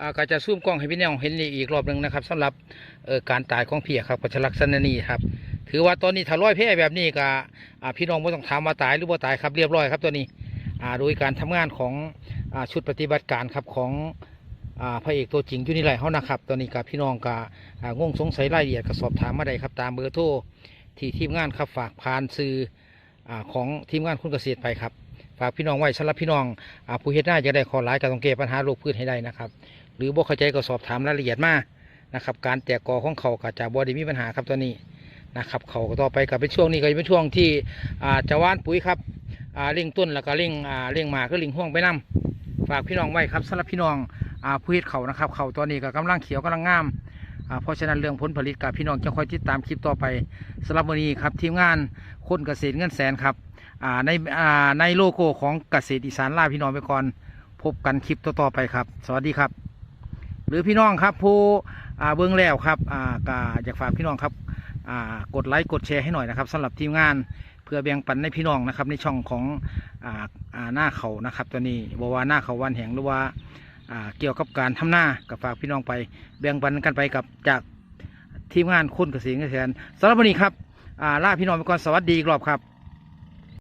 อ่าก็จะซูมกล้องให้พี่น้องเห็นอีกรอบหนึ่งนะครับสำหรับเอ่อการตายของเพียครับกัชลักษณะนีครับ ถือว่าตอนนี้ถ้าร้อยแพร่แบบนี้ก็อ่าพี่น้องไม่ต้องถามว่าตายหรือว่าตายครับเรียบร้อยครับตัวนี้อ่าโดยการทำงานของอ่าชุดปฏิบัติการครับของอ่าพระเอกตัวจริงอยู่นี่แหละเขานะครับตอนนี้กับพี่น้องก็อ่างงสงสัยรายละเอียดก็สอบถามมาได้ครับตามเบอร์โทรที่ทีมงานครับฝากผ่านสื่ออ่าของทีมงานคุณเกษตรไปครับฝากพี่น้องไว้สำหรับพี่น้องอผู้เฮ็ดหน้าจะได้ขอร้ายก็ต้องแก้ปัญหาโรคพืชให้ได้นะครับ หรือบ่เข้าใจก็สอบถามรายละเอียดมานะครับการแตกกอของเขาก็จะบ่ได้มีปัญหาครับตัวนี้นะครับเขาก็ต่อไปก็เป็นช่วงนี้ก็จะเป็นช่วงที่จะว่านปุ๋ยครับเร่งต้นแล้วก็เร่งเร่งหมาก็เร่งห่วงไปนํฝากพี่น้องไว้ครับสำหรับพี่น้องอผู้เฮ็ดเขานะครับเขาตัวนี้ก็กำลังเขียวกำลังงามเพราะฉะนั้นเรื่องผลผลิตกับพี่น้องจะคอยติดตามคลิปต่อไปสำหรับวันนี้ครับทีมงานคนเกษตรเงินแสนครับในในโลโก้ของเกษตรอีสานล่าพี่น้องไปก่อนพบกันคลิปต่อๆไปครับ สวัสดีครับ หรือพี่น้องครับผู้เบื้องแล้วครับอ่าอยากฝากพี่น้องครับกดไลค์กดแชร์ให้หน่อยนะครับสำหรับทีมงานเพื่อแบ่งปันในพี่น้องนะครับในช่องของออหน้าเขานะครับตัวนี้บอกว่าหน้าเขาวันแห่งหรือว่าเกี่ยวกับการทำหน้ากับฝากพี่น้องไปแบ่งปันกันไปกับจากทีมงานคนเกษตรเกษตรสำหรับวันนี้ครับล่าพี่น้องไปก่อนสวัสดีอีกรอบครับ